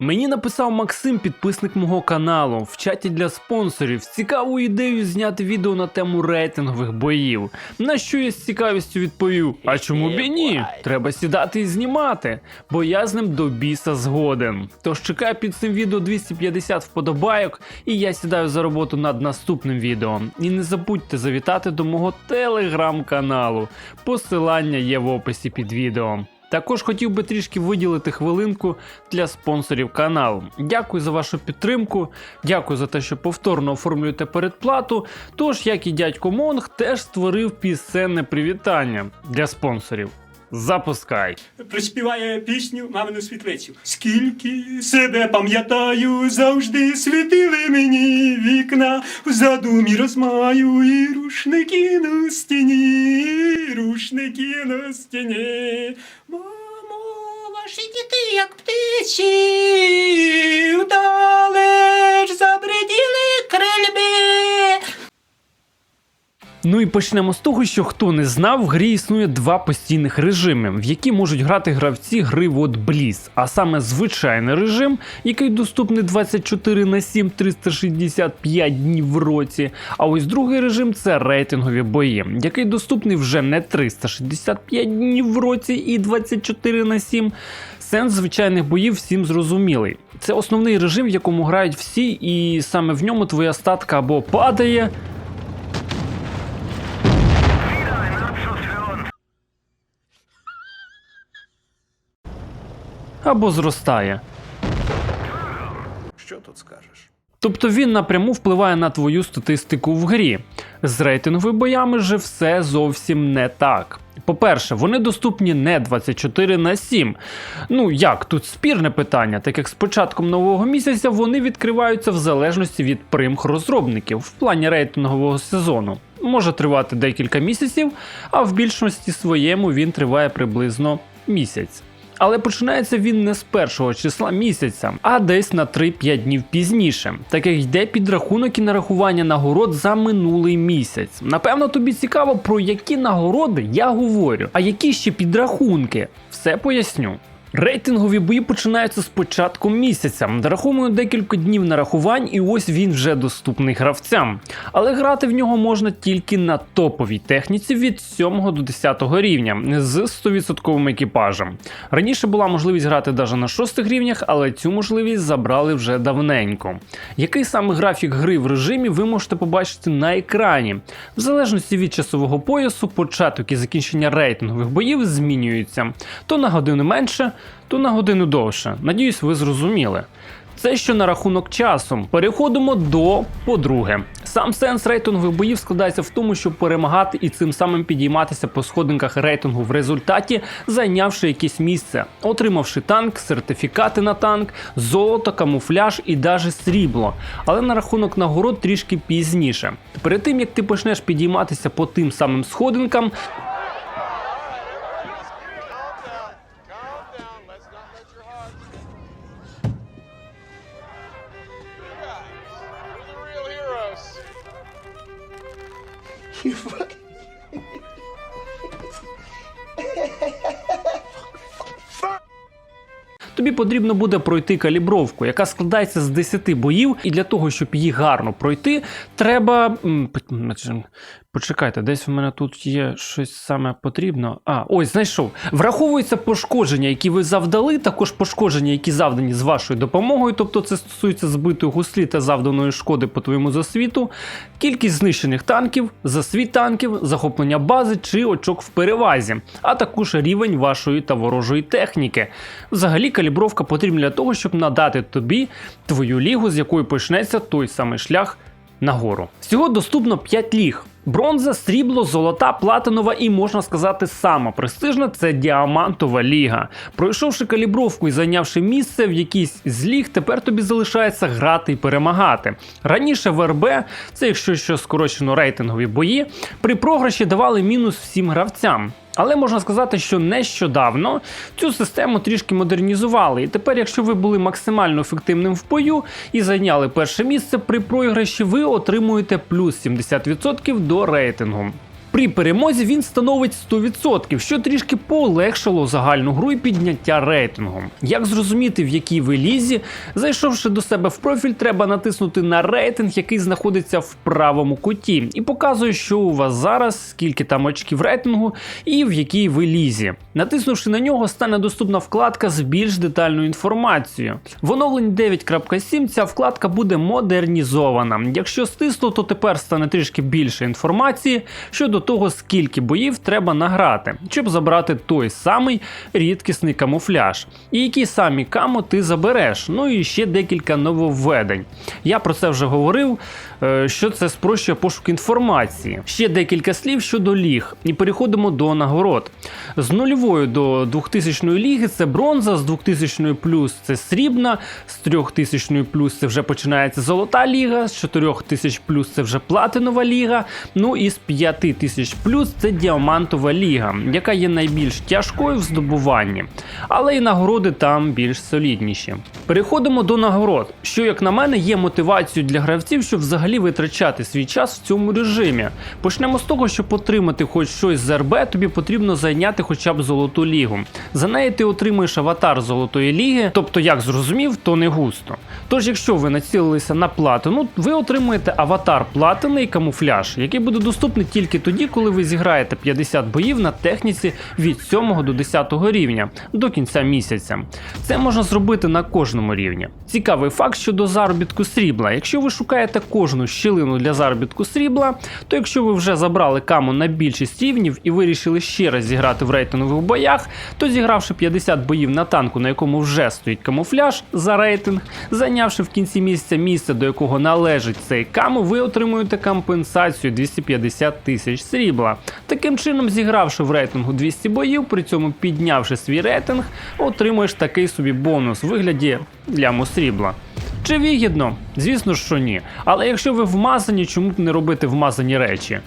Мені написав Максим, підписник мого каналу, в чаті для спонсорів, з цікавою ідеєю зняти відео на тему рейтингових боїв. На що я з цікавістю відповів: а чому б і ні? Треба сідати і знімати, бо я з ним до біса згоден. Тож чекаю під цим відео 250 вподобайок, і я сідаю за роботу над наступним відео. І не забудьте завітати до мого телеграм-каналу. Посилання є в описі під відео. Також хотів би трішки виділити хвилинку для спонсорів каналу. Дякую за вашу підтримку, дякую за те, що повторно оформлюєте передплату. Тож, як і дядько Монг, теж створив пісенне привітання для спонсорів. Запускай! Приспіває пісню мамину світлицю. Скільки себе пам'ятаю, завжди світили мені вікна, в задумі розмаю і рушники на стіні, рушники на стіні. Мамо, ваші діти, як птичі, Ну і почнемо з того, що хто не знав, в грі існує два постійних режими, в які можуть грати гравці гри от Blizz, а саме звичайний режим, який доступний 24 на 7 365 днів в році. А ось другий режим це рейтингові бої, який доступний вже не 365 днів в році і 24 на 7. Сенс звичайних боїв всім зрозумілий. Це основний режим, в якому грають всі, і саме в ньому твоя статка або падає. Або зростає. Що тут скажеш? Тобто він напряму впливає на твою статистику в грі. З рейтинговими боями же все зовсім не так. По-перше, вони доступні не 24 на 7. Ну як, тут спірне питання, так як з початком нового місяця вони відкриваються в залежності від примх розробників в плані рейтингового сезону. Може тривати декілька місяців, а в більшості своєму він триває приблизно місяць. Але починається він не з першого числа місяця, а десь на 3-5 днів пізніше, так як йде підрахунок і нарахування нагород за минулий місяць. Напевно, тобі цікаво, про які нагороди я говорю, а які ще підрахунки. Все поясню. Рейтингові бої починаються з початку місяця. Дораховуємо декілька днів нарахувань, і ось він вже доступний гравцям. Але грати в нього можна тільки на топовій техніці від 7 до 10 рівня з 100% екіпажем. Раніше була можливість грати навіть на 6 рівнях, але цю можливість забрали вже давненько. Який саме графік гри в режимі ви можете побачити на екрані. В залежності від часового поясу, початок і закінчення рейтингових боїв змінюються то на годину менше, то на годину довше. Надіюсь, ви зрозуміли. Це що на рахунок часу. Переходимо до по-друге. Сам сенс рейтингових боїв складається в тому, щоб перемагати і цим самим підійматися по сходинках рейтингу в результаті, зайнявши якесь місце, отримавши танк, сертифікати на танк, золото, камуфляж і даже срібло. Але на рахунок нагород трішки пізніше. Перед тим як ти почнеш підійматися по тим самим сходинкам, Тобі потрібно буде пройти калібровку, яка складається з 10 боїв, і для того, щоб її гарно пройти, треба. Почекайте, десь в мене тут є щось саме потрібно. А, ось знайшов. Враховуються пошкодження, які ви завдали, також пошкодження, які завдані з вашою допомогою, тобто це стосується збитої гуслі та завданої шкоди по твоєму засвіту, кількість знищених танків, засвіт танків, захоплення бази чи очок в перевазі, а також рівень вашої та ворожої техніки. Взагалі, калібровка потрібна для того, щоб надати тобі твою лігу, з якої почнеться той самий шлях нагору. Всього доступно 5 ліг. Бронза, срібло, золота, платинова і можна сказати, сама престижна це діамантова ліга. Пройшовши калібровку і зайнявши місце в якійсь з ліг, тепер тобі залишається грати і перемагати. Раніше в РБ, це якщо що скорочено рейтингові бої, при програші давали мінус всім гравцям. Але можна сказати, що нещодавно цю систему трішки модернізували. І тепер, якщо ви були максимально ефективним в бою і зайняли перше місце при програші, ви отримуєте плюс 70% до рейтингу. При перемозі він становить 100%, що трішки полегшило загальну гру і підняття рейтингу. Як зрозуміти, в якій ви лізі, зайшовши до себе в профіль, треба натиснути на рейтинг, який знаходиться в правому куті, і показує, що у вас зараз, скільки там очків рейтингу і в якій ви лізі. Натиснувши на нього, стане доступна вкладка з більш детальною інформацією. В оновленні 9.7 ця вкладка буде модернізована. Якщо стисло, то тепер стане трішки більше інформації щодо того, скільки боїв треба награти, щоб забрати той самий рідкісний камуфляж, і які самі камо ти забереш. Ну і ще декілька нововведень. Я про це вже говорив, що це спрощує пошук інформації. Ще декілька слів щодо ліг, і переходимо до нагород. З нульової до 2000 ліги це бронза, з 2000 плюс це срібна, з 3000 плюс це вже починається золота ліга, з 4000 плюс це вже платинова ліга. Ну і з 5000 плюс це діамантова ліга, яка є найбільш тяжкою в здобуванні, але і нагороди там більш солідніші. Переходимо до нагород, що, як на мене, є мотивацією для гравців, щоб взагалі витрачати свій час в цьому режимі. Почнемо з того, щоб отримати хоч щось з РБ, тобі потрібно зайняти хоча б золоту лігу. За неї ти отримуєш аватар золотої ліги, тобто, як зрозумів, то не густо. Тож, якщо ви націлилися на платину, ви отримуєте аватар платини і камуфляж, який буде доступний тільки тоді, коли ви зіграєте 50 боїв на техніці від 7 до 10 рівня до кінця місяця. Це можна зробити на кожному рівні. Цікавий факт щодо заробітку срібла. Якщо ви шукаєте кожну щілину для заробітку срібла, то якщо ви вже забрали каму на більшість рівнів і вирішили ще раз зіграти в рейтингових боях, то зігравши 50 боїв на танку, на якому вже стоїть камуфляж за рейтинг, зайнявши в кінці місяця місце, до якого належить цей каму, ви отримуєте компенсацію 250 тисяч срібла. Таким чином, зігравши в рейтингу 200 боїв, при цьому піднявши свій рейтинг, отримуєш такий собі бонус в вигляді ляму срібла. Чи вигідно? Звісно що ні. Але якщо ви вмазані, чому б не робити вмазані речі?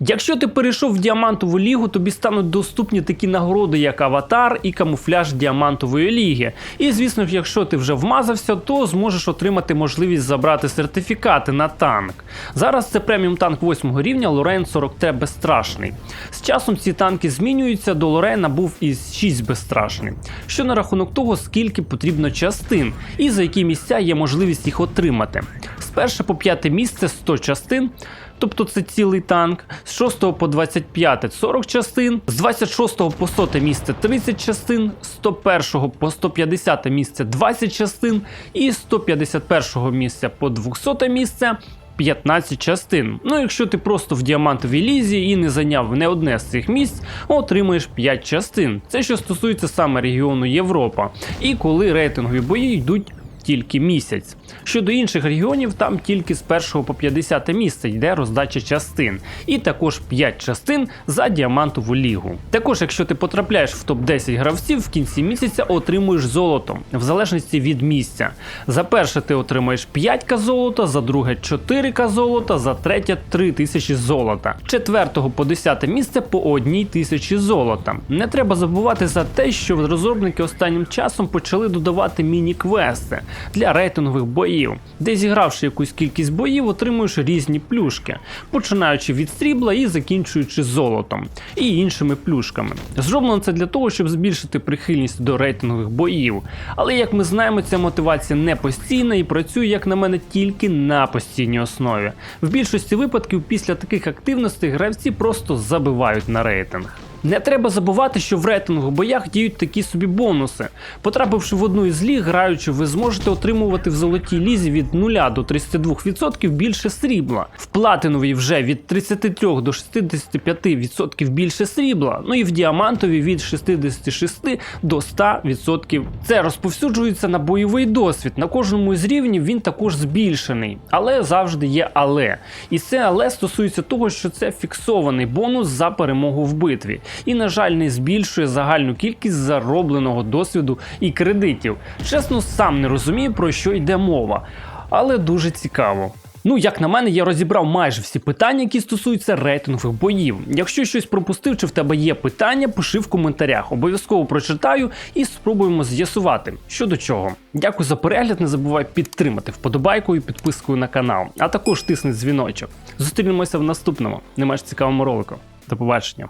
Якщо ти перейшов в діамантову лігу, тобі стануть доступні такі нагороди, як аватар і камуфляж діамантової ліги. І звісно якщо ти вже вмазався, то зможеш отримати можливість забрати сертифікати на танк. Зараз це преміум танк 8 рівня Лорен 40Т безстрашний. З часом ці танки змінюються, до Лорена був із 6 безстрашний. Що на рахунок того, скільки потрібно частин і за які місця є можливість їх отримати. Перше по п'яте місце 100 частин. Тобто це цілий танк, з 6 по 25 40 частин, з 26 по 100 місце 30 частин, з 101 по 150 місце 20 частин, і з 151 місця по 200 місце 15 частин. Ну, якщо ти просто в діамантовій лізі і не зайняв не одне з цих місць, отримуєш 5 частин. Це що стосується саме регіону Європа. І коли рейтингові бої йдуть тільки місяць. Щодо інших регіонів, там тільки з 1 по 50 місце йде роздача частин, і також 5 частин за діамантову лігу. Також, якщо ти потрапляєш в топ-10 гравців, в кінці місяця отримуєш золото, в залежності від місця. За перше ти отримаєш 5к золота, за друге 4к золота, за третє 3000 золота. Четвертого по 10 місце по 1 тисячі золота. Не треба забувати за те, що розробники останнім часом почали додавати міні-квести для рейтингових боїв, де зігравши якусь кількість боїв, отримуєш різні плюшки, починаючи від срібла і закінчуючи золотом і іншими плюшками. Зроблено це для того, щоб збільшити прихильність до рейтингових боїв. Але як ми знаємо, ця мотивація не постійна і працює, як на мене, тільки на постійній основі. В більшості випадків після таких активностей гравці просто забивають на рейтинг. Не треба забувати, що в рейтингових боях діють такі собі бонуси. Потрапивши в одну із ліг, граючи, ви зможете отримувати в золотій лізі від 0 до 32% більше срібла, в платиновій вже від 33 до 65% більше срібла, ну і в діамантовій від 66 до 100%. Це розповсюджується на бойовий досвід. На кожному із рівнів він також збільшений, але завжди є але. І це але стосується того, що це фіксований бонус за перемогу в битві і, на жаль, не збільшує загальну кількість заробленого досвіду і кредитів. Чесно, сам не розумію, про що йде мова, але дуже цікаво. Ну, як на мене, я розібрав майже всі питання, які стосуються рейтингових боїв. Якщо щось пропустив, чи в тебе є питання, пиши в коментарях. Обов'язково прочитаю і спробуємо з'ясувати, що до чого. Дякую за перегляд. Не забувай підтримати вподобайкою підпискою на канал, а також тисни дзвіночок. Зустрінемося в наступному, не менш цікавому ролику. До побачення.